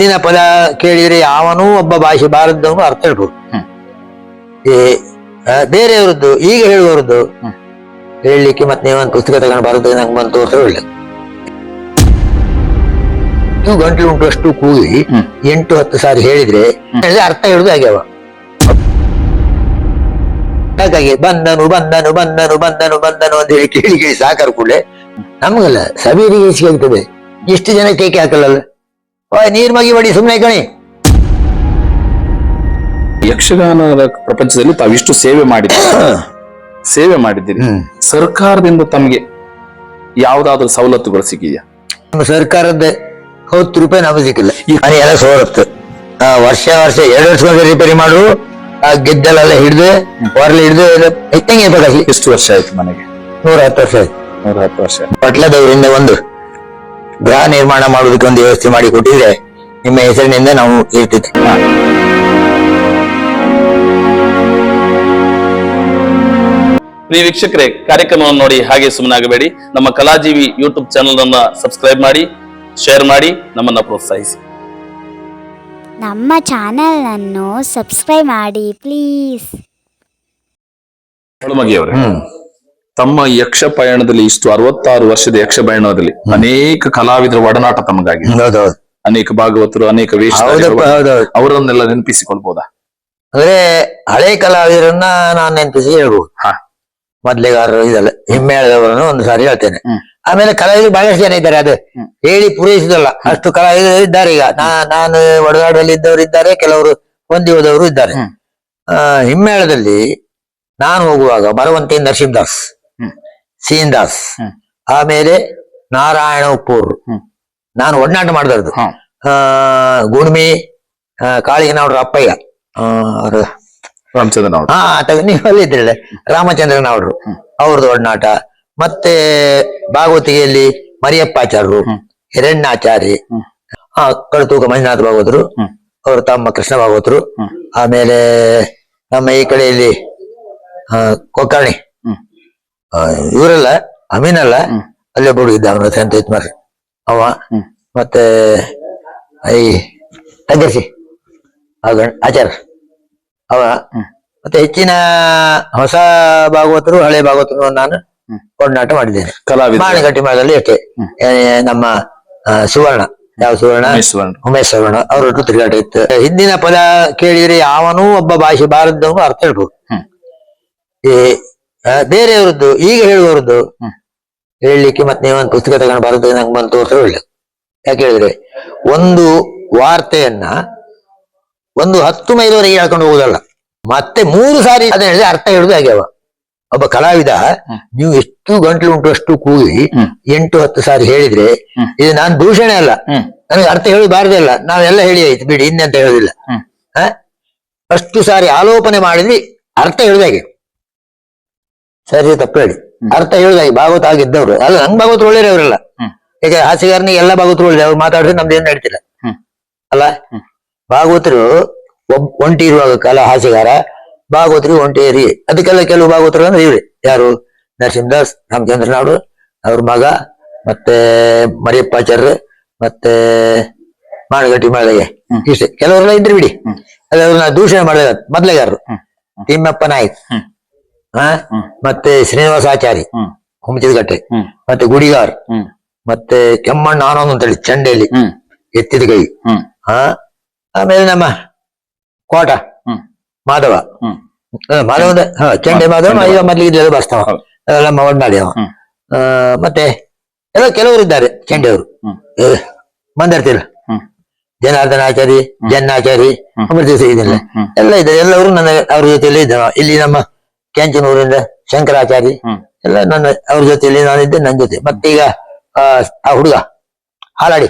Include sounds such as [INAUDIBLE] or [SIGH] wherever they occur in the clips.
ಹಿಂದಿನ ಪದ ಕೇಳಿದ್ರೆ ಯಾವನೂ ಒಬ್ಬ ಭಾಷೆ ಬಾರದವನು ಅರ್ಥ ಹೇಳ್ಬೋದು. ಏ ಈ ಬೇರೆಯವರದ್ದು ಈಗ ಹೇಳುವವರದ್ದು. ಹೇಳಲಿಕ್ಕೆ ಮತ್ತೆ ನೀವೊಂದು ಪುಸ್ತಕ ತಗೊಂಡು ಬರೋದು ನಂಗೆ ಬಂದು ತೋರಿಸೋ ಒಳ್ಳೆ ನೀವು ಗಂಟಲು ಉಂಟು ಅಷ್ಟು ಕೂಗಿ. ಎಂಟು ಹತ್ತು ಸಾರಿ ಹೇಳಿದ್ರೆ ಅರ್ಥ ಹೇಳುದು ಆಗ್ಯಾವ ಹಾಗಾಗಿ ಬಂದನು ಬಂದನು ಬಂದನು ಬಂದನು ಬಂದನು ಅಂತ ಹೇಳಿ ಕೇಳಿ ಕೇಳಿ ಸಾಕಾರ ಕೂಡಲೇ ನಮಗಲ್ಲ ಸಬೀರಿಗೆ ಹೇಳ್ತದೆ ಎಷ್ಟು ಜನ ಕೇಕೆ ಹಾಕಲ್ಲ ಓಯ್ ನೀರ್ ಮಗಿ ಬಡಿ ಸುಮ್ನೆ ಕಣಿ ಯಕ್ಷಗಾನದ ಪ್ರಪಂಚದಲ್ಲಿ ತಾವಿಷ್ಟು ಸೇವೆ ಮಾಡಿದ್ದೀರಿ. ಸೇವೆ ಮಾಡಿದ್ದೀರಿ. ಸರ್ಕಾರದಿಂದ ತಮಗೆ ಯಾವ್ದಾದ್ರು ಸವಲತ್ತುಗಳು ಸಿಕ್ಕಿದ್ಯಾ? ನಮ್ಮ ಸರ್ಕಾರದ ಹತ್ತು ರೂಪಾಯಿ ನಮಗೆ ಸಿಕ್ಕಿಲ್ಲ. ಈ ಮನೆ ಎಲ್ಲ ಸವಲತ್ತು. ಆ, ವರ್ಷ ವರ್ಷ ಎರಡು ವರ್ಷ ರಿಪೇರಿ ಮಾಡು ಆ ಗೆದ್ದಲೆಲ್ಲ ಹಿಡಿದು ಹೊರಲಿ ಹಿಡಿದು ಹೆಚ್ಚಂಗೆ ಬೇಕಾಗಿ ಎಷ್ಟು ವರ್ಷ ಆಯ್ತು ಮನೆಗೆ? ನೂರ ಹತ್ತು ವರ್ಷ ಆಯ್ತು. ನೂರ ಹತ್ತು ವರ್ಷ. ಪಟ್ಲದವರಿಂದ ಒಂದು. ಗೃಹ ನಿರ್ಮಾಣ ಮಾಡೋದಕ್ಕೆ ಒಂದು ವ್ಯವಸ್ಥೆ ಮಾಡಿ ಕೊಟ್ಟಿದ್ರೆ ನಿಮ್ಮ ಹೆಸರಿನಿಂದ ನಾವು ಇರ್ತಿದ್ವಿ. ಪ್ರಿಯ ವೀಕ್ಷಕರೇ ಕಾರ್ಯಕ್ರಮವನ್ನು ನೋಡಿ ಹಾಗೆ ಸುಮ್ಮನಾಗಬೇಡಿ ನಮ್ಮ ಕಲಾಜೀವಿ ಯೂಟ್ಯೂಬ್ ಚಾನೆಲ್ ಅನ್ನ ಸಬ್ಸ್ಕ್ರೈಬ್ ಮಾಡಿ ಶೇರ್ ಮಾಡಿ ನಮ್ಮನ್ನ ಪ್ರೋತ್ಸಾಹಿಸಿ. ನಮ್ಮ ಚಾನೆಲನ್ನು ಸಬ್ಸ್ಕ್ರೈಬ್ ಮಾಡಿ ಪ್ಲೀಸ್ ಹೊಳಮಗಿ ಅವರೇ ತಮ್ಮ ಯಕ್ಷ ಪಯಣದಲ್ಲಿ ಇಷ್ಟು ಅರವತ್ತಾರು ವರ್ಷದ ಯಕ್ಷ ಪಯಣದಲ್ಲಿ ಅನೇಕ ಕಲಾವಿದರ ಒಡನಾಟ ತಮಗಾಗಿ. ಅನೇಕ ಭಾಗವತರು ಅನೇಕ ವೇಷ ಅವರನ್ನೆಲ್ಲ ನೆನಪಿಸಿಕೊಳ್ಬಹುದಾ ಅಂದ್ರೆ ಹಳೆ ಕಲಾವಿದರನ್ನ ನಾನು ನೆನಪಿಸಿ ಹೇಳ್ಬೋದು. ಹಾ. ಮೊದ್ಲಿಗಾರರು ಇದೆಲ್ಲ ಹಿಮ್ಮೇಳದವರನ್ನು ಒಂದು ಸಾರಿ ಹೇಳ್ತೇನೆ. ಆಮೇಲೆ ಕಲಾವಿದರು ಬಹಳಷ್ಟು ಜನ ಇದ್ದಾರೆ ಅದು ಹೇಳಿ ಪೂರೈಸುದಲ್ಲ ಅಷ್ಟು ಕಲಾವಿದರು ಇದ್ದಾರೆ ಈಗ. ನಾ ನಾನು ಒಡನಾಡಲ್ಲಿ ಇದ್ದವರು ಇದ್ದಾರೆ ಕೆಲವರು ಹೊಂದಿ ಹೋದವರು ಇದ್ದಾರೆ. ಹಿಮ್ಮೇಳದಲ್ಲಿ ನಾನು ಹೋಗುವಾಗ ಬರುವಂತೆ ನರಸಿಂಹದಾಸ್. ಹ್ಮ್. ಸೀನ್ ದಾಸ್ ಹ್ಮ್. ಆಮೇಲೆ ನಾರಾಯಣ ಉಪ್ಪೂರ್. ನಾನು ಒಡನಾಟ ಗುಣ್ಮಿ ಆ, ಕಾಳಿಗನವ್ರ ಅಪ್ಪಯ್ಯ ಆ, ಅವ್ರು ರಾಮಚಂದ್ರನ್ ಅವರು ಹಾ ನೀವು ಅಲ್ಲಿದ್ರಲ್ಲ ರಾಮಚಂದ್ರನ್ ಅವರು ಅವ್ರದ್ದು ಒಡನಾಟ ಮತ್ತೆ ಭಾಗವತಿಗೆಯಲ್ಲಿ ಮರಿಯಪ್ಪಾಚಾರ್ಯರು ಹಿರಣ್ಣಾಚಾರಿ. ಆ ಕಳ್ತೂಕ ಮಂಜುನಾಥ ಭಾಗವತರು. ಅವರು ತಮ್ಮ ಕೃಷ್ಣ ಭಾಗವತರು. ಆಮೇಲೆ ನಮ್ಮ ಈ ಕಡೆಯಲ್ಲಿ ಆ, ಕೊಕ್ಕರ್ಣಿ ಇವರೆಲ್ಲ ಅಮೀನಲ್ಲ ಅಲ್ಲ ಅಲ್ಲೇ ಹುಡುಗ ಅವನ ಅಂತ ಸಂತ ಇತ್ಮಾರ್ ಅವ. ಮತ್ತೆ ಈ ತಗ್ಗರ್ಸಿ ಆಗ ಆಚಾರ ಅವ. ಮತ್ತೆ ಹೆಚ್ಚಿನ ಹೊಸ ಭಾಗವತರು ಹಳೆ ಭಾಗವತರು ನಾನು. ಒಡನಾಟ ಮಾಡಿದ್ದೇನೆ. ಕಲಾವಿದ ಮಾಣಗಟ್ಟಿ ಮರದಲ್ಲಿ ಅಷ್ಟೇ ನಮ್ಮ ಸುವರ್ಣ. ಯಾವ ಸುವರ್ಣ? ಸುವರ್ಣ. ಉಮೇಶ್ ಸುವರ್ಣ. ಅವರೊಟ್ಟು ತಿರುಗಾಟ ಇತ್ತು. ಹಿಂದಿನ ಪದ ಕೇಳಿದ್ರೆ ಯಾವನೂ ಒಬ್ಬ ಭಾಷೆ ಬಾರದವನು ಅರ್ಥ ಹೇಳ್ಬೋದು. ಈ ಬೇರೆಯವರದ್ದು ಈಗ ಹೇಳುವವರದ್ದು. ಹೇಳಲಿಕ್ಕೆ ಮತ್ತೆ ನೀವೊಂದು ಪುಸ್ತಕ ತಗೊಂಡು ಬರೋದು ನಂಗೆ ಬಂದು ತೋರಿಸ್ರೆ ಒಳ್ಳೆ ಯಾಕೆ ಹೇಳಿದ್ರೆ ಒಂದು ವಾರ್ತೆಯನ್ನ ಒಂದು ಹತ್ತು ಮೈಲವರೆಗೆ ಹೇಳ್ಕೊಂಡು ಹೋಗುದಲ್ಲ. ಮತ್ತೆ ಮೂರು ಸಾರಿ ಅದನ್ನ ಹೇಳಿದ್ರೆ ಅರ್ಥ ಹೇಳುದು ಆಗ್ಯಾವ ಒಬ್ಬ ಕಲಾವಿದ ನೀವು ಎಷ್ಟು ಗಂಟ್ಲು ಉಂಟು ಅಷ್ಟು ಕೂಗಿ ಎಂಟು ಹತ್ತು ಸಾರಿ ಹೇಳಿದ್ರೆ ಇದು ನಾನು ದೂಷಣೆ ಅಲ್ಲ. ನನಗೆ ಅರ್ಥ ಹೇಳುದು ಬಾರದೇ ಇಲ್ಲ. ನಾವೆಲ್ಲ ಹೇಳಿ ಆಯ್ತು ಬಿಡಿ ಇನ್ನೆಂತ ಹೇಳುದಿಲ್ಲ. ಅಷ್ಟು ಸಾರಿ ಆಲೋಪನೆ ಮಾಡಿದ್ವಿ ಅರ್ಥ ಹೇಳುದಾಗೆ ಸರಿ ತಪ್ಪು ಹೇಳಿ ಹ್ಮ್. ಅರ್ಥ ಹೇಳಿದ ಭಾಗವತ ಆಗಿದ್ದವ್ರು ಅಲ್ಲ ನಂಗ್ ಭಾಗವತ್ ಒಳ್ಳೇರಿ ಅವರೆಲ್ಲ ಈಗ ಹಾಸಿಗಾರನಿಗೆ ಎಲ್ಲ ಭಾಗವತರು ಒಳ್ಳೆ ಅವ್ರು ಮಾತಾಡಿದ್ರೆ ನಮ್ದು ಏನ್ ನಡೀತಿಲ್ಲ. ಅಲ್ಲ. ಭಾಗವತರು ಒಬ್ ಒಂಟಿ ಇರುವಾಗ ಕಾಲ ಹಾಸಿಗಾರ ಭಾಗವತರು ಒಂಟಿ ಇರಿ ಅದಕ್ಕೆಲ್ಲ ಕೆಲವು ಭಾಗವತರು ಅಂದ್ರೆ ಇವ್ರಿ. ಯಾರು? ನರಸಿಂಹದಾಸ್ ರಾಮಚಂದ್ರನಾಡು ಅವ್ರ ಮಗ ಮತ್ತೆ ಮರಿಯಪ್ಪಾಚಾರ್ಯ ಮತ್ತೆ ಮಾಣಗಟ್ಟಿ ಮಾಳಿಗೆ. ಇಷ್ಟೇ. ಕೆಲವರೆಲ್ಲ ಇದ್ರು ಬಿಡಿ. ಅದ್ರ ದೂಷಣೆ ಮಾಡಿದ ಮೊದ್ಲೆಗಾರರು. ತಿಮ್ಮಪ್ಪ ನಾಯ್ಕ್. ಹಾ ಮತ್ತೆ ಶ್ರೀನಿವಾಸಾಚಾರಿ ಆಚಾರಿ ಹುಮಚಿದಗಟ್ಟೆ ಹ್ಮ್. ಮತ್ತೆ ಗುಡಿಗಾರ್ ಮತ್ತೆ ಕೆಮ್ಮಣ್ಣ ಆನಂದ್ ಅಂತೇಳಿ ಚಂಡೆಯಲ್ಲಿ. ಎತ್ತಿದ ಕೈ ಆ? ಆಮೇಲೆ ನಮ್ಮ ಕೋಟ. ಮಾಧವ. ಆ, ಮಾಧವ ಹಾ ಚಂಡೆ ಮಾಧವ ಈಗ ಮೊದ್ಲಿಗೆ. ಅದೆಲ್ಲ ನಮ್ಮ ಒಡ್ನಾಡಿ ಅವ. ಆ, ಮತ್ತೆ ಎಲ್ಲ ಕೆಲವರು ಇದ್ದಾರೆ ಚಂಡೆಯವರು. ಹ್ಮ್. ಜನಾರ್ದನ. ಜನಾರ್ದನಾಚಾರಿ ಜನ್ನಾಚಾರಿ ಅಮೃತ ಇದೆಲ್ಲ. ಎಲ್ಲ ಇದ್ದಾರೆ ಎಲ್ಲವರು ನನ್ನ ಅವ್ರ ಜೊತೆಯಲ್ಲಿ ಇದ್ದಾವ ಇಲ್ಲಿ ನಮ್ಮ ಕೆಂಚನೂರಿಂದ ಶಂಕರಾಚಾರಿ. ಎಲ್ಲ ನನ್ನ ಅವ್ರ ಜೊತೆಯಲ್ಲಿ ನಾನಿದ್ದೆ ನನ್ನ ಜೊತೆ. ಮತ್ತೆ ಈಗ ಆ ಹುಡುಗ ಹಾಲಾಡಿ.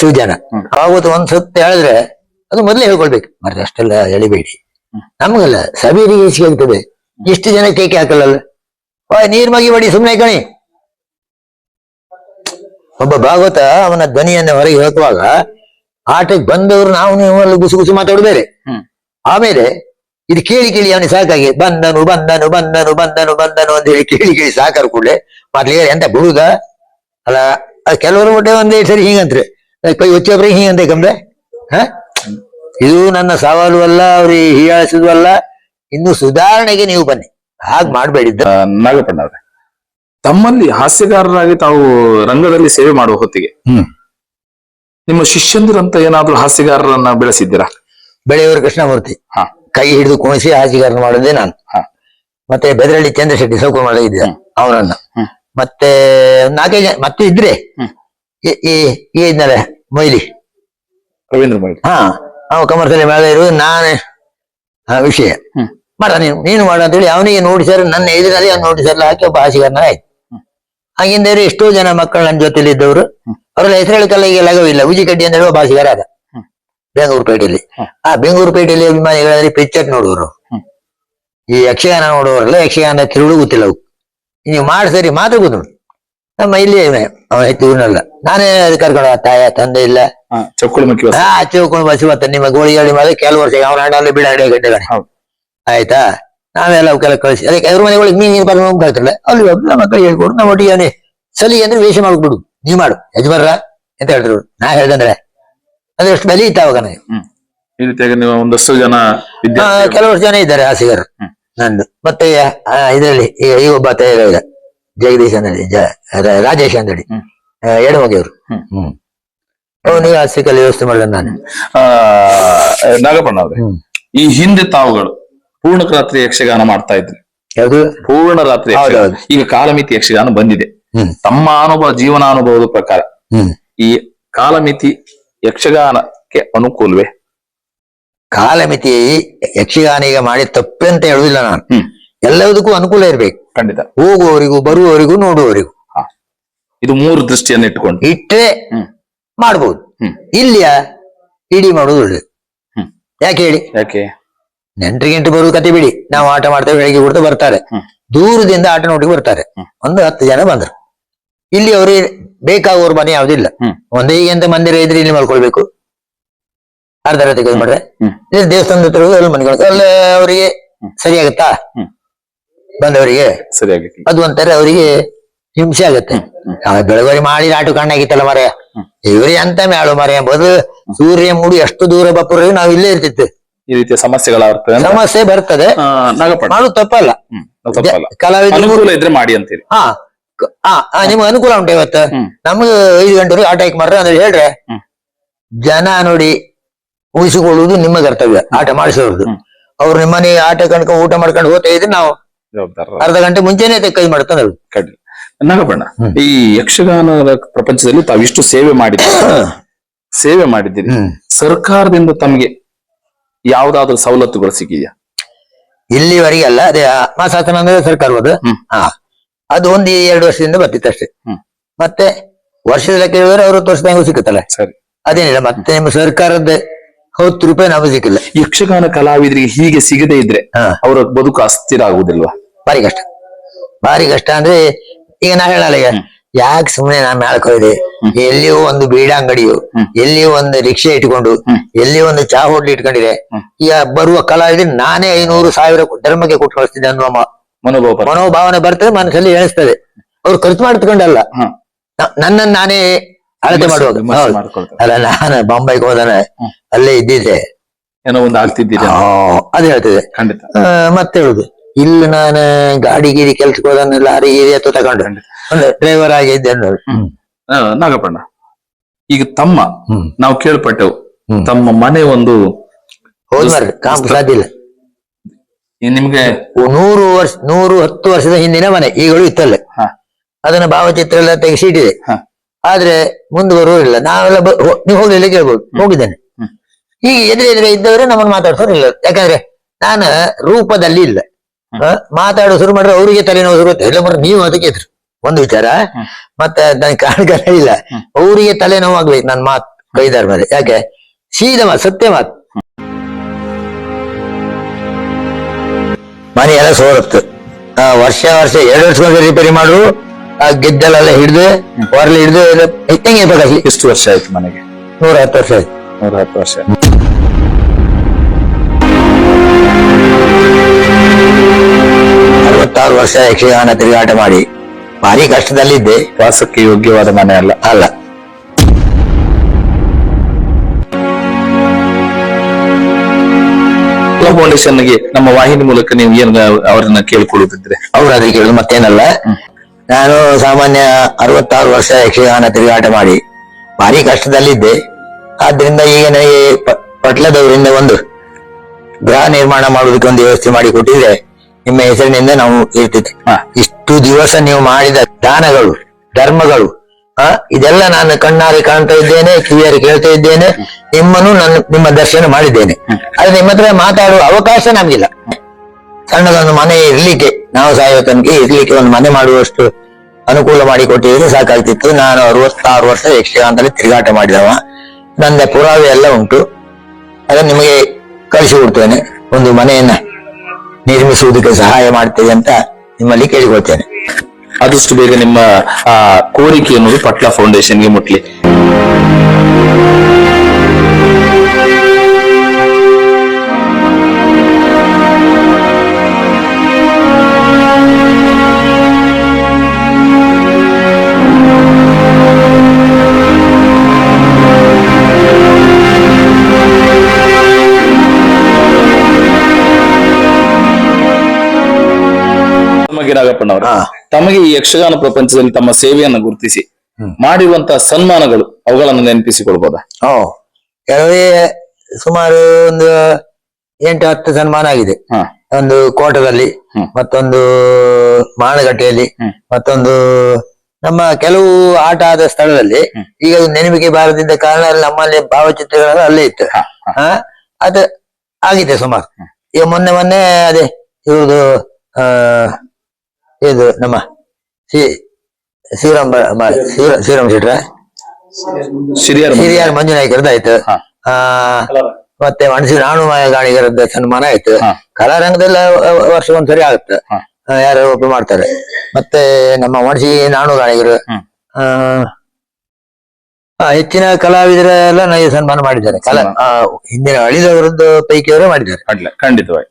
ಸೂಜನ. ಭಾಗವತ ಒಂದ್ ಸತ್ತ ಹೇಳಿದ್ರೆ ಅದು ಮೊದಲೇ ಹೇಳ್ಕೊಳ್ಬೇಕು. ಮತ್ತೆ ಅಷ್ಟೆಲ್ಲ ಎಳಿಬೇಡಿ. ನಮಗಲ್ಲ ಸಬೀರಿಗೆ ಸಿಗ್ತದೆ ಇಷ್ಟು ಜನ ಕೇಕೆ ಹಾಕಲ್ಲ ನೀರ್ ಮಗಿ ಬಡಿ ಸುಮ್ನೆ ಕಣಿ ಒಬ್ಬ ಭಾಗವತ ಅವನ ಧ್ವನಿಯನ್ನ ಹೊರಗೆ ಹಾಕುವಾಗ ಆಟಕ್ಕೆ ಬಂದವರು ನಾವು ನೀವು ಗುಸು ಗುಸು ಮಾತಾಡುದು ಬೇರೆ. ಆಮೇಲೆ ಇದು ಕೇಳಿ ಕೇಳಿ ಅವನಿಗೆ ಸಾಕಾಗಿ ಬಂದನು ಬಂದನು ಬಂದನು ಬಂದನು ಬಂದನು ಅಂತ ಹೇಳಿ ಕೇಳಿ ಕೇಳಿ ಸಾಕಾರ ಕೂಡಲೇ ಮೊದ್ಲಿಗೆ ಎಂತ ಬಿಡುದ ಅಲ್ಲ ಅದು ಕೆಲವರು ಒಟ್ಟೆ ಒಂದೇ ಸರಿ ಹಿಂಗಂತ್ರಿ ಕೈ ಒಚ್ಚಬ್ರಿ ಹಿಂಗಂತ ಕಂಬ್ರೆ? ಹ? ಇದು ನನ್ನ ಸವಾಲು ಅಲ್ಲ ಅವ್ರಿಗೆ ಹೀಯಾಳಿಸುದು ಅಲ್ಲ. ಇನ್ನು ಸುಧಾರಣೆಗೆ ನೀವು ಬನ್ನಿ. ಹಾಗೆ ಮಾಡಬೇಡಿದ್ದ. ನಾಗಪ್ಪಣ್ಣ ಅವ್ರೆ. ತಮ್ಮಲ್ಲಿ ಹಾಸ್ಯಗಾರರಾಗಿ ತಾವು ರಂಗದಲ್ಲಿ ಸೇವೆ ಮಾಡುವ ಹೊತ್ತಿಗೆ. ಹ್ಮ್. ನಿಮ್ಮ ಶಿಷ್ಯಂದಿರಂತ ಏನಾದ್ರೂ ಹಾಸ್ಯಗಾರರನ್ನ ಬೆಳೆಸಿದ್ದೀರಾ? ಬೆಳೆಯವರು ಕೃಷ್ಣಮೂರ್ತಿ. ಹಾ. ಕೈ ಹಿಡಿದು ಕುಣಿಸಿ ಹಾಸಿಗಾರನ ಮಾಡಿದೆ ನಾನು. ಮತ್ತೆ ಬೆದರಳ್ಳಿ ಚಂದ್ರಶೆಟ್ಟಿ ಸೌಕರ್ ಮಾಡೋ ಇದ್ದ ಅವನನ್ನ. ಮತ್ತೆ ನಾಲ್ಕೈದು ಜನ ಮತ್ತೆ ಇದ್ರೆ. ಈ- ಇದ್ನಲ್ಲ ಮೊಯ್ಲಿ. ರವೀಂದ್ರ ಮೊಯ್ಲಿ. ಹಾ ಅವ ಕಮರ್ಸಲ್ಲಿ ಮೇಲೆ ಇರುವುದು ನಾನೇ. ಆ ವಿಷಯ. ಮಾಡ ನೀನು ನೀನು ಮಾಡು ಅಂತೇಳಿ ಅವನಿಗೆ ನೋಟಿಸರ್ ನನ್ನ ಎದುರಲ್ಲಿ ಅವ್ನು ನೋಟಿಸರ್ಲ ಹಾಕಿ ಒಬ್ಬ ಹಾಸಿಗಾರನ ಆಯ್ತು. ಹಾಗಿಂದ ಎಷ್ಟೋ ಜನ ಮಕ್ಕಳು ನನ್ನ ಜೊತೆಲಿ ಇದ್ದವರು ಅವರೆಲ್ಲ ಹೇಳಕಲ್ಲ ಈಗ ಲಗವಿಲ್ಲ. ಉಜಿಕಡ್ಡಿ ಅಂತ ಹೇಳುವ ಭಾಷಿಗಾರ ಹ್ಮ್. ಬೆಂಗಳೂರು ಪೇಟೆಯಲ್ಲಿ. ಆ ಬೆಂಗಳೂರು ಪೇಟೆಯಲ್ಲಿ ಅಭಿಮಾನಿಗಳಲ್ಲಿ ಪಿಕ್ಚರ್ ನೋಡುವರು. ಈ ಯಕ್ಷಗಾನ ನೋಡುವವರೆಲ್ಲ ಯಕ್ಷಗಾನ ತಿರುಳು ಗೊತ್ತಿಲ್ಲ ಅವು ನೀವು ಮಾಡಿ ಸರಿ ಮಾತ್ರ ಗೊತ್ತು. ನಮ್ಮ ಇಲ್ಲಿ ಊರಿನಲ್ಲ ನಾನೇ ಅದು ಕರ್ಕೊಂಡು ತಾಯ ತಂದೆ ಇಲ್ಲ. ಹಾ ಚಕ್ಕುಳು ಆ ಬಸ್ ಬತ್ತ ನಿಮ್ಮ ಗೋಳಿಗಾಡಿ ಮಾಡಿ ಕೆಲವು ವರ್ಷ ಅವನ ಹಣ್ಣಲ್ಲಿ ಬಿಡಾಡಿ ಹೌದು. ಆಯ್ತಾ? ನಾವೆಲ್ಲ ಅವಕ್ಕೆಲ್ಲ ಕಳಿಸಿ. ಅದಕ್ಕೆ ಅವ್ರ ಮನೆಗಳಿಗೆ ಮೀನು ಬರ್ಕೊಂಡು ಹೋಗ್ತಾರಲ್ಲ ಅಲ್ಲಿ ಒಬ್ಬ ನಮ್ಮ ಮಕ್ಕಳಿಗೆ ಹೇಳ್ಕೊಡು. ನಮ್ಮ ಒಟ್ಟಿಗೆ ಸಲಿ ಅಂದ್ರೆ ವೇಷ ಮಾಡ್ಬಿಡು. ನೀ ಮಾಡು. ಯಜಮಾನ್ರ ಅಂತ ಹೇಳಿದ್ರು ನಾ ಹೇಳ್ದಂದ್ರೆ ಅಂದ್ರೆ ಎಷ್ಟು ಬೆಲೆ ಇತ್ತು ಅವಾಗ ನನಗೆ? ಈ ರೀತಿಯಾಗಿ ನೀವು ಒಂದಷ್ಟು ಜನ ಆ, ವಿದ್ಯಾರ್ಥಿ ಕೆಲವರು ಜನ ಇದ್ದಾರೆ ಹಾಸಿಗರು. ಹ್ಮ್. ನಂದು. ಮತ್ತೆ ಆ, ಇದರಲ್ಲಿ ಈ ಒಬ್ಬ ತಯಾರ ಜಗದೀಶ್ ಅಂದಡಿ ಜ- ರ- ರಾಜೇಶ್ ಅಂದಡಿ ಹ್ಮ್. ಎಡಮಗಿಯವರು. ಹ್ಮ್. ಹ್ಮ್. ಅವನಿಗೆ ಹಾಸಿಗೆಲ್ಲ ವ್ಯವಸ್ಥೆ ಮಾಡಿದ ನಾನು. ಆ, ನಾಗಪ್ಪಣ್ಣ ಅವ್ರೆ ಹ್ಮ್. ಈ ಹಿಂದೆ ತಾವುಗಳು ಪೂರ್ಣ ರಾತ್ರಿ ಯಕ್ಷಗಾನ ಮಾಡ್ತಾ ಇದ್ರಿ. ಯಾವುದು? ಪೂರ್ಣ ರಾತ್ರಿ ಯಕ್ಷಗಾನ. ಹೌದೌದು. ಈಗ ಕಾಲಮಿತಿ ಯಕ್ಷಗಾನ ಬಂದಿದೆ. ಹ್ಮ್. ತಮ್ಮ ಅನುಭವ ಜೀವನಾನುಭವದ ಪ್ರಕಾರ ಹ್ಮ್. ಈ ಕಾಲಮಿತಿ ಯಕ್ಷಗಾನಕ್ಕೆ ಅನುಕೂಲವೇ? ಕಾಲಮಿತಿ ಯಕ್ಷಗಾನ ಈಗ ಮಾಡಿ ತಪ್ಪೆ ಅಂತ ಹೇಳುದಿಲ್ಲ ನಾನು. ಎಲ್ಲದಕ್ಕೂ ಅನುಕೂಲ ಇರ್ಬೇಕು. ಖಂಡಿತ. ಹೋಗುವವರಿಗೂ ಬರುವವರಿಗೂ ನೋಡುವವರಿಗೂ. ಇದು ಮೂರು ದೃಷ್ಟಿಯನ್ನು ಇಟ್ಟುಕೊಂಡು. ಇಟ್ಟರೆ ಮಾಡಬಹುದು ಇಲ್ಲಿಯ ಇಡಿ ಮಾಡೋದು ಒಳ್ಳೇದು. ಹ್ಮ್. ಯಾಕೆ ಹೇಳಿ? ಯಾಕೆ? ನೆಂಟರಿಗಿಂಟು ಬರುವ ಕತೆ ಬಿಡಿ. ನಾವು ಆಟ ಮಾಡ್ತೇವೆ ಬೆಳಿಗ್ಗೆ ಕೊಡ್ತಾ ಬರ್ತಾರೆ. ದೂರದಿಂದ ಆಟ ನೋಡಿಗೆ ಬರ್ತಾರೆ. ಒಂದು ಹತ್ತು ಜನ ಬಂದ್ರು. ಇಲ್ಲಿ ಅವ್ರಿಗೆ ಬೇಕಾಗುವವ್ರ ಮನೆ ಯಾವ್ದಿಲ್ಲ ಒಂದೇ ಈಗ ಅಂತ ಮಂದಿರ ಇದ್ರೆ ಇಲ್ಲಿ ಮಾಡ್ಕೊಳ್ಬೇಕು. ಅರ್ಧ ರಾತ್ರಿ ಕೈ ಮಾಡ್ರೆ. ಹ್ಮ್. ಇಲ್ಲಿ ದೇವಸ್ಥಾನದ ಹತ್ರ ಅಲ್ಲಿ ಅವರಿಗೆ ಸರಿಯಾಗತ್ತಾ ಹ್ಮ್. ಬಂದವರಿಗೆ? ಸರಿಯಾಗಿ ಅದು ಒಂಥರ ಅವರಿಗೆ ಹಿಂಸೆ ಆಗತ್ತೆ. ಬೆಳಗಾವಿ ಮಾಡಿ ನಾಟು ಕಣ್ಣಾಗಿತ್ತಲ್ಲ ಮರ ಇವ್ರಿ ಅಂತ ಮೇಳು ಮರ ಎಂಬುದು ಸೂರ್ಯ ಮೂಡಿ ಎಷ್ಟು ದೂರ ಬಪ್ಪುರ ನಾವು ಇಲ್ಲೇ ಇರ್ತಿತ್ತು. ಈ ರೀತಿಯ ಸಮಸ್ಯೆಗಳಾಗ್ತವೆ ಅಂತ ಸಮಸ್ಯೆ ಬರ್ತದೆ. ಮಾಡೋದು ತಪ್ಪಲ್ಲ. ಕಲಾವಿದರು ಇದ್ರೆ ಮಾಡಿ ಅಂತೀರಿ. ಹಾ, ನಿಮ್ಗೆ ಅನುಕೂಲ ಉಂಟು ಇವತ್ತು. ನಮ್ಗೆ ಐದು ಗಂಟೆವರೆಗೆ ಆಟ ಹಾಕಿ ಮಾಡ್ರೆ ಅಂದ್ರೆ ಹೇಳ್ರೆ ಜನ ನೋಡಿ ಉಳಿಸಿಕೊಳ್ಳುವುದು ನಿಮ್ಮ ಕರ್ತವ್ಯ ಆಟ ಮಾಡಿಸೋರ್ದು. ಅವ್ರು ನಿಮ್ಮನೆ ಆಟ ಕಣ್ಕ ಊಟ ಮಾಡ್ಕೊಂಡು ಹೋಗ್ತಾ ಇದ್ರೆ ನಾವು ಅರ್ಧ ಗಂಟೆ ಮುಂಚೆನೆ ಕೈ ಮಾಡ್ತಾನೆ ನಾಗಪ್ಪಣ್ಣ. ಈ ಯಕ್ಷಗಾನದ ಪ್ರಪಂಚದಲ್ಲಿ ತಾವಿಷ್ಟು ಸೇವೆ ಮಾಡಿದ್ದೀರಿ. [COUGHS] ಸೇವೆ ಮಾಡಿದ್ದೀರಿ. ಸರ್ಕಾರದಿಂದ ತಮಗೆ ಯಾವ್ದಾದ್ರು ಸವಲತ್ತುಗಳು ಸಿಕ್ಕಿದ್ಯಾ? ಇಲ್ಲಿವರೆಗೆ ಅಲ್ಲ ಅದೇ ಮಾಸಾತನ ಅಂದ್ರೆ ಸರ್ಕಾರವಾದ ಅದು ಒಂದು ಎರಡು ವರ್ಷದಿಂದ ಬರ್ತಿತ್ತು ಅಷ್ಟೇ. ಮತ್ತೆ ವರ್ಷದ ಕೇಳಿದ್ರೆ ಅರವತ್ತು ವರ್ಷದಂಗೂ ಸಿಕ್ಕತ್ತಲ್ಲ. ಸರಿ. ಅದೇನಿಲ್ಲ ಮತ್ತೆ ನಿಮ್ಮ ಸರ್ಕಾರದ ಹತ್ತು ರೂಪಾಯಿ ನಮಗೆ ಸಿಕ್ಕಿಲ್ಲ. ಯಕ್ಷಗಾನ ಕಲಾವಿದರಿಗೆ ಹೀಗೆ ಸಿಗದೇ ಇದ್ರೆ ಅವರ ಬದುಕು ಅಸ್ಥಿರ ಆಗುದಿಲ್ವಾ ಭಾರಿ ಕಷ್ಟ. ಭಾರಿ ಕಷ್ಟ ಅಂದ್ರೆ ಈಗ ನಾ ಹೇಳಲ್ಲ ಈಗ. ಯಾಕೆ ಸುಮ್ಮನೆ ನಾನು ಹೋಯ್ದೆ ಎಲ್ಲಿಯೋ ಒಂದು ಬೀಡ ಅಂಗಡಿಯು ಎಲ್ಲಿಯೋ ಒಂದು ರಿಕ್ಷಾ ಇಟ್ಕೊಂಡು ಎಲ್ಲಿಯೋ ಒಂದು ಚಾ ಹೋಟ್ಲು ಇಟ್ಕೊಂಡಿದೆ. ಈಗ ಬರುವ ಕಲಾವಿದ್ರೆ ನಾನೇ ಐನೂರು ಸಾವಿರ ಧರ್ಮಕ್ಕೆ ಕೊಟ್ಟು ಕಳಿಸ್ತಿದ್ದೆ ಅನ್ನುವ ಮನೋಭಾವ. ಮನೋಭಾವನೆ ಬರ್ತದೆ ಮನಸ್ಸಲ್ಲಿ ಎಣಿಸ್ತದೆ. ಅವ್ರು ಖರ್ಚು ಮಾಡ್ಕೊಂಡಲ್ಲ. ಹಾ. ನನ್ನನ್ನು ನಾನೇ ಅಳತೆ ಮಾಡುವಾಗ. ಅಲ್ಲ ನಾನು ಬಾಂಬೈಗೆ ಹೋದಾನೆ ಅಲ್ಲೇ ಇದ್ದಿದ್ದೆ. ಏನೋ ಒಂದು ಆಗ್ತಿದ್ದಿದೆ ಅದು ಹೇಳ್ತದೆ ಖಂಡಿತ. ಮತ್ತೆ ಹೇಳುದು? ಇಲ್ಲಿ ನಾನು ಗಾಡಿ ಗೀಡಿ ಕೆಲ್ಸಕ್ಕೆ ಹೋದಾನೆ ಲಾರಿ ಗೀರಿ ಅಥವಾ ತಗೊಂಡು. ಡ್ರೈವರ್ ಆಗಿದ್ದೆ ಅನ್ನೋದು. ನಾಗಪ್ಪಣ್ಣ. ಈಗ ತಮ್ಮ. ನಾವು ಕೇಳ್ಪಟ್ಟೆವು. ತಮ್ಮ ಮನೆ ಒಂದು ಹೋದ್ ಮಾರ್ರೆ, ಕಾಂಪು ಸಾಧ್ಯ ಇಲ್ಲ. ನಿಮ್ಗೆ ನೂರು ವರ್ಷ ನೂರು ಹತ್ತು ವರ್ಷದ ಹಿಂದಿನ ಮನೆ ಈಗಳು ಇತ್ತಲ್ಲ. ಹಾ. ಅದನ್ನ ಭಾವಚಿತ್ರ ಎಲ್ಲ ತೆಗೆಸಿಟ್ಟಿದೆ ಹಾ. ಆದ್ರೆ ಮುಂದೆ ಬರುವುದಿಲ್ಲ ನಾವೆಲ್ಲ ಬ- ಹೋ- ನೀವು ಹೋಗ್ಲಿಲ್ಲ ಕೇಳ್ಬೋದು ಹೋಗಿದ್ದೇನೆ. ಹ್ಮ್. ಈಗ ಎದುರು ಎದುರು ಇದ್ದವರೇ ನಮ್ಮನ್ನು ಮಾತಾಡ್ಸೋರಿಲ್ಲ ಯಾಕಂದ್ರೆ ನಾನು ರೂಪದಲ್ಲಿ ಇಲ್ಲ. ಆ, ಮಾತಾಡೋ ಶುರು ಮಾಡಿದ್ರೆ ಅವರಿಗೆ ತಲೆನೋವು ಶುರು ಆಗುತ್ತೆ. ಇಲ್ಲ ಮರ ನೀವು ಅದಕ್ಕೆ ಎದುರು. ಒಂದು ವಿಚಾರ. ಮತ್ತೆ ನನ್ ಕಾಣ್ಕಲ್ಲ ಇಲ್ಲ. ಅವರಿಗೆ ತಲೆನೋವು ಆಗ್ಬೇಕು. ನನ್ನ ಮಾತು ಕೈದಾರ ಮೇಲೆ. ಯಾಕೆ? ಸೀದ ಮಾತು ಸತ್ಯ ಮಾತು. ಮನೆ ಎಲ್ಲ ಸೋರುತ್ತೆ. ಆ, ವರ್ಷ ವರ್ಷ ಎರಡು ವರ್ಷ ರಿಪೇರಿ ಮಾಡು ಆ ಗೆದ್ದಲೆಲ್ಲ ಹಿಡಿದು ಹೊರಲಿ ಹಿಡಿದು ಹೆಂಗೆ ಬೇಕಾಗಿ ಎಷ್ಟು ವರ್ಷ ಆಯ್ತು ಮನೆಗೆ. ನೂರ ಹತ್ತು ವರ್ಷ ಆಯ್ತು. ನೂರ ಹತ್ತು ವರ್ಷ. ಅರವತ್ತಾರು ವರ್ಷ ಯಕ್ಷಗಾನ ತಿರುಗಾಟ ಮಾಡಿ ಭಾರಿ ಕಷ್ಟದಲ್ಲಿದ್ದೆ. ವಾಸಕ್ಕೆ ಯೋಗ್ಯವಾದ ಮನೆ ಅಲ್ಲ. ಅಲ್ಲ. ಪಟ್ಲ ಫೌಂಡೇಶನ್ಗೆ ನಮ್ಮ ವಾಹಿನಿ ಮೂಲಕ ನೀವು ಏನ್ ಅವರನ್ನ ಕೇಳ್ಕೊಳ್ಳುತ್ತಿದ್ರೆ ಅವ್ರು ಅದೇ ಕೇಳುದು ಮತ್ತೇನಲ್ಲ. ನಾನು ಸಾಮಾನ್ಯ ಅರವತ್ತಾರು ವರ್ಷ ಯಕ್ಷಗಾನ ತಿರುಗಾಟ ಮಾಡಿ ಭಾರಿ ಕಷ್ಟದಲ್ಲಿದ್ದೆ. ಆದ್ರಿಂದ ಈಗ ನನಗೆ ಪಟ್ಲದವರಿಂದ ಒಂದು ಗೃಹ ನಿರ್ಮಾಣ ಮಾಡುವುದಕ್ಕೆ ಒಂದು ವ್ಯವಸ್ಥೆ ಮಾಡಿ ಕೊಟ್ಟಿದ್ರೆ ನಿಮ್ಮ ಹೆಸರಿನಿಂದ ನಾವು ಇರ್ತಿದ್ದೆ ಹಾ. ಇಷ್ಟು ದಿವಸ ನೀವು ಮಾಡಿದ ದಾನಗಳು ಧರ್ಮಗಳು ಆ ಇದೆಲ್ಲ ನಾನು ಕಣ್ಣಾರಿ ಕಾಣ್ತಾ ಇದ್ದೇನೆ, ಕಿವಿಯಾರಿ ಕೇಳ್ತಾ ಇದ್ದೇನೆ, ನಿಮ್ಮನ್ನು ನಾನು ನಿಮ್ಮ ದರ್ಶನ ಮಾಡಿದ್ದೇನೆ. ಆದ್ರೆ ನಿಮ್ಮ ಹತ್ರ ಮಾತಾಡುವ ಅವಕಾಶ ನಮ್ಗಿಲ್ಲ. ಸಣ್ಣದೊಂದು ಮನೆ ಇರ್ಲಿಕ್ಕೆ, ನಾವು ಸಾಯೋ ತನಕ ಇರ್ಲಿಕ್ಕೆ ಒಂದು ಮನೆ ಮಾಡುವಷ್ಟು ಅನುಕೂಲ ಮಾಡಿ ಕೊಟ್ಟಿದ್ರೆ ಸಾಕಾಗ್ತಿತ್ತು. ನಾನು ಅರವತ್ತಾರು ವರ್ಷ ಯಕ್ಷಗಾನದಲ್ಲಿ ತಿರುಗಾಟ ಮಾಡಿದವ. ನನ್ನ ಪುರಾವೆ ಎಲ್ಲ ಉಂಟು. ಅದನ್ನು ನಿಮಗೆ ಕಳಿಸಿ ಕೊಡ್ತೇನೆ. ಒಂದು ಮನೆಯನ್ನ ನಿರ್ಮಿಸುವುದಕ್ಕೆ ಸಹಾಯ ಮಾಡ್ತೇವೆ ಅಂತ ನಿಮ್ಮಲ್ಲಿ ಕೇಳಿಕೊಳ್ತೇನೆ. ಆದಷ್ಟು ಬೇಗ ನಿಮ್ಮ ಆ ಕೋರಿಕೆ ಅನ್ನೋದು ಪಟ್ಲ ಫೌಂಡೇಶನ್ಗೆ ಮುಟ್ಲಿ ತಮಗೆ ನಾಗಪ್ಪನವರ ಹಾ. ತಮಗೆ ಈ ಯಕ್ಷಗಾನ ಪ್ರಪಂಚದಲ್ಲಿ ತಮ್ಮ ಸೇವೆಯನ್ನು ಗುರುತಿಸಿ ಮಾಡಿರುವಂತಹ ಸನ್ಮಾನಗಳು ಅವುಗಳನ್ನು ನೆನಪಿಸಿಕೊಳ್ಬೋದಾ? ಕೆಲವೇ ಸುಮಾರು ಒಂದು ಎಂಟು ಹತ್ತು ಸನ್ಮಾನ ಆಗಿದೆ. ಒಂದು ಕೋಟದಲ್ಲಿ ಮತ್ತೊಂದು ಮಾನಗಟ್ಟೆಯಲ್ಲಿ ಮತ್ತೊಂದು ನಮ್ಮ ಕೆಲವು ಆಟ ಆದ ಸ್ಥಳದಲ್ಲಿ ಈಗ ನೆನಪಿಗೆ ಬಾರದಿದ್ದ ಕಾರಣ ಅಲ್ಲಿ ನಮ್ಮಲ್ಲಿ ಭಾವಚಿತ್ರಗಳು ಅಲ್ಲೇ ಇತ್ತು. ಅದು ಆಗಿದೆ ಸುಮಾರು. ಈಗ ಮೊನ್ನೆ ಮೊನ್ನೆ ಅದೇ ಇವ್ರದು ಆ ಇದು ನಮ್ಮ ಶ್ರೀ ಶ್ರೀರಾಮ್ ಶ್ರೀರಾಮ್ ಶೆಟ್ರ ಹಿರಿಯರ್ ಮಂಜುನಾಯ್ಕರದ್ದು ಆಯ್ತು. ಮತ್ತೆ ಮಣಸಿ ರಾಣು ಗಾಣಿಗರದ್ದು ಸನ್ಮಾನ ಆಯ್ತು. ಕಲಾರಂಗದೆಲ್ಲ ವರ್ಷಕ್ಕೊಂದ್ಸರಿ ವರ್ಷ ಒಂದ್ಸರಿ ಆಗುತ್ತೆ. ಯಾರು ಆ, ಯಾರೋ ಒಬ್ರು ಮಾಡ್ತಾರೆ. ಮತ್ತೆ ನಮ್ಮ ಮಣಸಿ ನಾಣು ಗಾಣಿಗರು. ಹೆಚ್ಚಿನ ಕಲಾವಿದರೆಲ್ಲ ನನಗೆ ಸನ್ಮಾನ ಮಾಡಿದ್ದಾರೆ. ಕಲಾ ಹಿಂದಿನ ಅಳಿದವರದ್ದು ಪೈಕಿಯವರೇ ಮಾಡಿದ್ದಾರೆ. ಖಂಡಿತವಾಗಿ.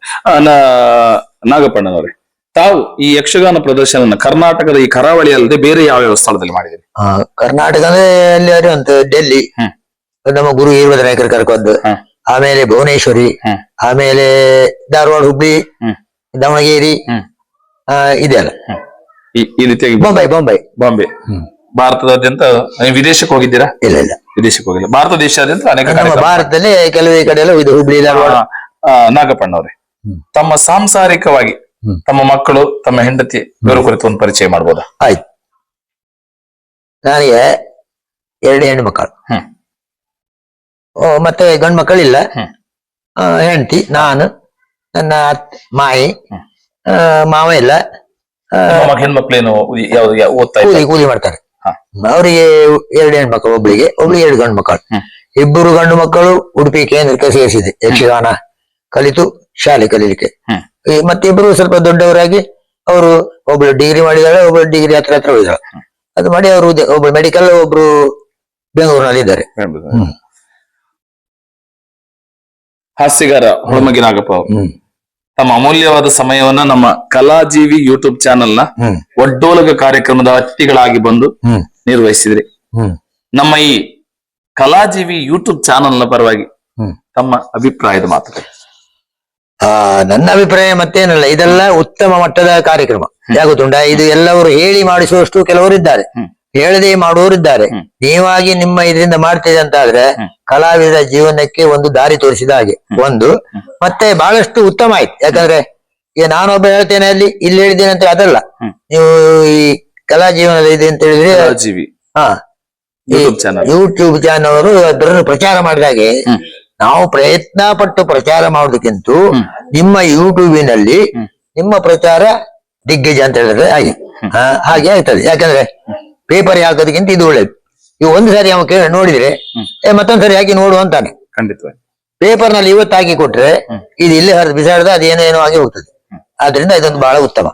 ನಾಗಪ್ಪಣ್ಣನವರೇ. ತಾವು ಈ ಯಕ್ಷಗಾನ ಪ್ರದರ್ಶನ ಕರ್ನಾಟಕದ ಈ ಕರಾವಳಿ ಅಲ್ಲದೆ ಬೇರೆ ಯಾವ ಯಾವ ಸ್ಥಳದಲ್ಲಿ ಮಾಡಿದ್ರಿ ಕರ್ನಾಟಕ ಅಂದ್ರೆ ಅಲ್ಲಿ ಅಂತ ಡೆಲ್ಲಿ. ನಮ್ಮ ಗುರು ಈರ್ವದ ನಾಯಕರು ಕರ್ಕೊಂಡು. ಆಮೇಲೆ ಭುವನೇಶ್ವರಿ. ಆಮೇಲೆ ಧಾರವಾಡ ಹುಬ್ಳಿ ದಾವಣಗೆರಿ ಇದೆಯಲ್ಲ ಈ ರೀತಿಯಾಗಿ ಬೊಂಬೈ ಬೊಂಬೈ. ಬಾಂಬೆ. ಭಾರತದಾದ್ಯಂತ ವಿದೇಶಕ್ಕೆ ಹೋಗಿದ್ದೀರಾ? ಇಲ್ಲ ಇಲ್ಲ. ವಿದೇಶಕ್ಕೆ ಹೋಗಿಲ್ಲ. ಭಾರತ ದೇಶಾದ್ಯಂತ ಅನೇಕ ಭಾರತದಲ್ಲಿ ಕೆಲವೇ ಕಡೆ ಎಲ್ಲ ಇದು ಹುಬ್ಳಿ ಧಾರವಾಡ. ನಾಗಪ್ಪಣ್ಣವ್ರೆ. ತಮ್ಮ ಸಾಂಸಾರಿಕವಾಗಿ. ತಮ್ಮ ಮಕ್ಕಳು ತಮ್ಮ ಹೆಂಡತಿ ಇವರ ಕುರಿತು ಒಂದು ಪರಿಚಯ ಮಾಡ್ಬೋದ? ಆಯ್ತು. ನನಗೆ ಎರಡು ಹೆಣ್ಣು ಮಕ್ಕಳು. ಹ್ಮ್. ಓ, ಮತ್ತೆ ಗಂಡು ಮಕ್ಕಳಿಲ್ಲ. ಹೆಂಡತಿ ನಾನು ನನ್ನ ಮಾಯಿ ಮಾವ ಇಲ್ಲ. ಹೆಣ್ಮಕ್ಳೇನು ಕೂಲಿ ಕೂಲಿ ಮಾಡ್ತಾರೆ. ಅವರಿಗೆ ಎರಡು ಹೆಣ್ಣು ಮಕ್ಕಳು ಒಬ್ಳಿಗೆ ಒಬ್ಳಿಗೆ ಎರಡು ಗಂಡು ಮಕ್ಕಳು. ಇಬ್ಬರು ಗಂಡು ಮಕ್ಕಳು ಉಡುಪಿ ಕೇಂದ್ರಕ್ಕೆ ಸೇರಿಸಿದೆ ಯಕ್ಷಗಾನ ಕಲಿತು. ಶಾಲೆ ಕಲೀಲಿಕ್ಕೆ. ಮತ್ತೆ ಈ ಸ್ವಲ್ಪ ದೊಡ್ಡವರಾಗಿ ಅವರು ಒಬ್ಳು ಡಿಗ್ರಿ ಮಾಡಿದಾಳೆ ಒಬ್ಳು ಡಿಗ್ರಿ ಹತ್ರ ಹತ್ರ ಹೋಗಿದ್ದಾಳೆ ಅದು ಮಾಡಿ ಅವರು ಒಬ್ಬ ಮೆಡಿಕಲ್ ಒಬ್ರು ಬೆಂಗಳೂರಿನಲ್ಲಿ ಇದ್ದಾರೆ. ಹಾಸ್ಯಗಾರ ಹುಳಮಗಿ ನಾಗಪ್ಪ ಅವರು. ತಮ್ಮ ಅಮೂಲ್ಯವಾದ ಸಮಯವನ್ನ ನಮ್ಮ ಕಲಾಜೀವಿ ಯೂಟ್ಯೂಬ್ ಚಾನೆಲ್ನ ಒಡ್ಡೋಲಗ ಕಾರ್ಯಕ್ರಮದ ಅತಿಥಿಗಳಾಗಿ ಬಂದು ನಿರ್ವಹಿಸಿದ್ರಿ. ನಮ್ಮ ಈ ಕಲಾಜೀವಿ ಯೂಟ್ಯೂಬ್ ಚಾನೆಲ್ನ ಪರವಾಗಿ ತಮ್ಮ ಅಭಿಪ್ರಾಯದ ಮಾತು ಆ ನನ್ನ ಅಭಿಪ್ರಾಯ ಮತ್ತೇನಲ್ಲ ಇದೆಲ್ಲ ಉತ್ತಮ ಮಟ್ಟದ ಕಾರ್ಯಕ್ರಮ. ಯಾಗುತ್ತುಂಟ ಇದು ಎಲ್ಲವರು ಹೇಳಿ ಮಾಡಿಸುವಷ್ಟು ಕೆಲವರು ಇದ್ದಾರೆ. ಹೇಳದೆ ಮಾಡುವವರಿದ್ದಾರೆ. ಇದ್ದಾರೆ ನೀವಾಗಿ ನಿಮ್ಮ ಇದರಿಂದ ಮಾಡ್ತಿದೆ ಅಂತ ಆದ್ರೆ ಕಲಾವಿದರ ಜೀವನಕ್ಕೆ ಒಂದು ದಾರಿ ತೋರಿಸಿದ ಹಾಗೆ. ಒಂದು ಮತ್ತೆ ಬಹಳಷ್ಟು ಉತ್ತಮ ಆಯ್ತು. ಯಾಕಂದ್ರೆ ಈಗ ನಾನೊಬ್ಬ ಹೇಳ್ತೇನೆ ಅಲ್ಲಿ ಇಲ್ಲಿ ಹೇಳಿದ್ದೇನೆ ಅಂತ ಅದಲ್ಲ. ನೀವು ಈ ಕಲಾ ಜೀವನದ ಇದೆ ಅಂತ ಹೇಳಿದ್ರೆ ಹಾ ಯೂಟ್ಯೂಬ್ ಚಾನಲ್ ಯೂಟ್ಯೂಬ್ ಚಾನಲ್ ಅವರು ಅದನ್ನು ಪ್ರಚಾರ ಮಾಡಿದಾಗೆ. ನಾವು ಪ್ರಯತ್ನ ಪಟ್ಟು ಪ್ರಚಾರ ಮಾಡೋದಕ್ಕಿಂತ ನಿಮ್ಮ ಯೂಟ್ಯೂಬಿನಲ್ಲಿ. ನಿಮ್ಮ ಪ್ರಚಾರ ದಿಗ್ಗಜ ಅಂತ ಹೇಳಿದ್ರೆ ಹಾಗೆ ಹಾ, ಹಾಗೆ ಆಗ್ತದೆ. ಯಾಕಂದ್ರೆ ಪೇಪರ್ ಹಾಕೋದಕ್ಕಿಂತ ಇದು ಒಳ್ಳೇದು. ಈಗ ಒಂದು ಸಾರಿ ಅವ ಕೇಳಿ ನೋಡಿದ್ರೆ ಮತ್ತೊಂದ್ ಸರಿ ಹಾಕಿ ನೋಡು ಅಂತಾನೆ. ಖಂಡಿತ ಪೇಪರ್ನಲ್ಲಿ ಇವತ್ತು ಹಾಕಿ ಕೊಟ್ರೆ. ಇದು ಇಲ್ಲಿ ಹರಿದು ಬಿಸಾಡದ ಅದೇನೇನೋ ಆಗಿ ಹೋಗ್ತದೆ. ಆದ್ರಿಂದ ಇದೊಂದು ಬಹಳ ಉತ್ತಮ.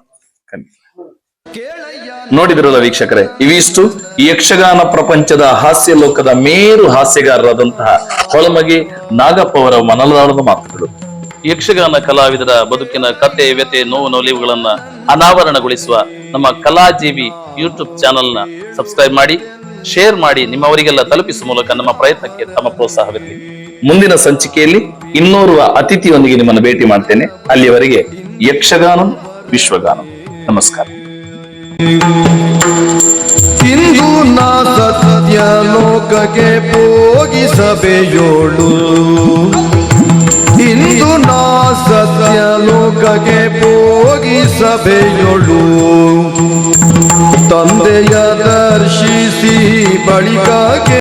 ನೋಡಿದ್ರಲ್ಲ ವೀಕ್ಷಕರೇ, ಇವಿಷ್ಟು ಯಕ್ಷಗಾನ ಪ್ರಪಂಚದ ಹಾಸ್ಯ ಲೋಕದ ಮೇರು ಹಾಸ್ಯಗಾರರಾದಂತಹ ಹೊಳಮಗಿ ನಾಗಪ್ಪ ಅವರ ಮನಲಾಳದ ಮಾತುಗಳು. ಯಕ್ಷಗಾನ ಕಲಾವಿದರ ಬದುಕಿನ ಕತೆ ವ್ಯತೆ ನೋವು ನೋಲಿವುಗಳನ್ನ ಅನಾವರಣಗೊಳಿಸುವ ನಮ್ಮ ಕಲಾಜೀವಿ ಯೂಟ್ಯೂಬ್ ಚಾನೆಲ್ನ ಸಬ್ಸ್ಕ್ರೈಬ್ ಮಾಡಿ, ಶೇರ್ ಮಾಡಿ, ನಿಮ್ಮವರಿಗೆಲ್ಲ ತಲುಪಿಸುವ ಮೂಲಕ ನಮ್ಮ ಪ್ರಯತ್ನಕ್ಕೆ ತಮ್ಮ ಪ್ರೋತ್ಸಾಹವಿರಲಿ. ಮುಂದಿನ ಸಂಚಿಕೆಯಲ್ಲಿ ಇನ್ನೋರ್ವ ಅತಿಥಿಯೊಂದಿಗೆ ನಿಮ್ಮನ್ನು ಭೇಟಿ ಮಾಡ್ತೇನೆ. ಅಲ್ಲಿಯವರೆಗೆ ಯಕ್ಷಗಾನಂ, ವಿಶ್ವಗಾನಂ. ನಮಸ್ಕಾರ. ಇಂದು ನಾ ಸತ್ಯ ಲೋಕಕ್ಕೆ ಹೋಗಿ ಇಂದು ನಾ ಸತ್ಯ ಲೋಕಕ್ಕೆ ಹೋಗಿ ತಂದೆಯ ದರ್ಶಿಸಿ ಬಳಿಕ